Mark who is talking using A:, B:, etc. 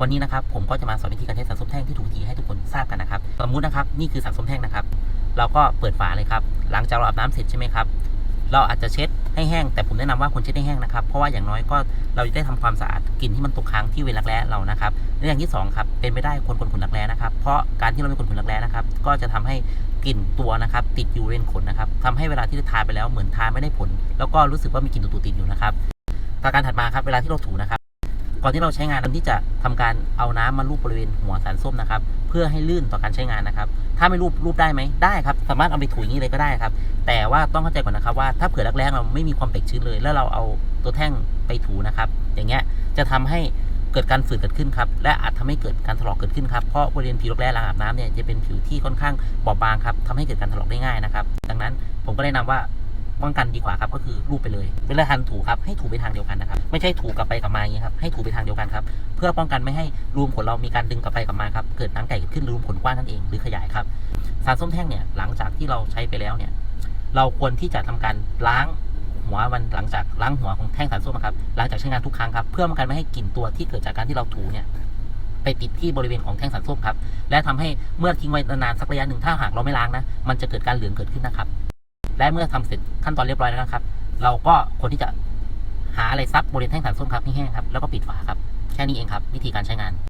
A: วันนี้นะครับผมก็จะมาสอนวิธีการใช้สารส้มแท่งที่ถูกวิธีให้ทุกคนทราบกันนะครับ สมมุตินะครับนี่คือสารส้มแท่งนะครับ เราก็เปิดฝาเลยครับ หลังจากเราอาบน้ำเสร็จใช่ไหมครับ เราอาจจะเช็ดให้แห้ง แต่ผมแนะนำว่าควรเช็ดให้แห้งนะครับ เพราะว่าอย่างน้อยก็เราจะได้ทำความสะอาดกลิ่นที่มันตกค้างที่เวลาแร้เรานะครับและอย่างที่สองครับเป็นไปได้คนขนขนรักแร้นะครับ เพราะการที่เราเป็นคนขนรักแร้นะครับ ก็จะทำให้กลิ่นตัวนะครับติดอยู่บริเวณขนนะครับทำให้เวลาที่ทาไปแล้วเหมือนทาไม่ได้ผล แล้วก็รู้สึกว่ามีกลิ่นตุ่ๆติดอยู่นะครับประการถัดมาครับเวลาที่เราถูนะครับ ก่อนที่เราใช้งานเราที่จะทำการเอาน้ำมาลูบบริเวณหัวสารส้มนะครับ เพื่อให้ลื่นต่อการใช้งานนะครับ ถ้าไม่รูปรูปได้ไหมได้ครับ สามารถเอาไปถูอย่างนี้เลยก็ได้ครับ แต่ว่าต้องเข้าใจก่อนนะครับว่าถ้าเผื่อแรกๆเราไม่มีความเปียกชื้นเลย แล้วเราเอาตัวแท่งไปถูนะครับ อย่างเงี้ยจะทำให้เกิดการฝืดเกิดขึ้นครับ และอาจทำให้เกิดการถลอกเกิดขึ้นครับ เพราะบริเวณผิวรักแร้หลังอาบน้ำเนี่ยจะเป็นผิวที่ค่อนข้างบอบบางครับทำให้เกิดการถลอกได้ง่ายนะครับ ดังนั้นผมก็แนะนำว่า ป้องกันดีกว่าครับก็คือรูปไปเลย เวลาทันถูครับให้ถูไปทางเดียวกันนะครับไม่ใช่ถูกลับไปกลับมาอย่างนี้ครับให้ถูไปทางเดียวกันครับเพื่อป้องกันไม่ให้รูมขนเรามีการดึงกลับไปกลับมาครับเกิดหนังไก่ขึ้นรูมขนกว้างนั่นเองหรือขยายครับสารส้มแท่งเนี่ยหลังจากที่เราใช้ไปแล้วเนี่ยเราควรที่จะทำการล้างหัวมันหลังจากล้างหัวของแท่งสารส้มนะครับหลังจากใช้งานทุกครั้งครับเพื่อป้องกันไม่ให้กลิ่นตัวที่เกิดจากการที่เราถูเนี่ยไปติดที่บริเวณของแท่งสารส้มครับและทำให้เมื่อทิ้งไว้นานสักระยะหนึ่งถ้าหากเราไม่ล้างนะมันจะเกิดการเหลืองเกิดขึ้นนะครับ และเมื่อทำเสร็จขั้นตอนเรียบร้อยแล้วนะครับ เราก็ควรที่จะหาอะไรซับบริเวณแท่งสารส้มครับให้แห้งครับแล้วก็ปิดฝาครับแค่นี้เองครับ วิธีการใช้งาน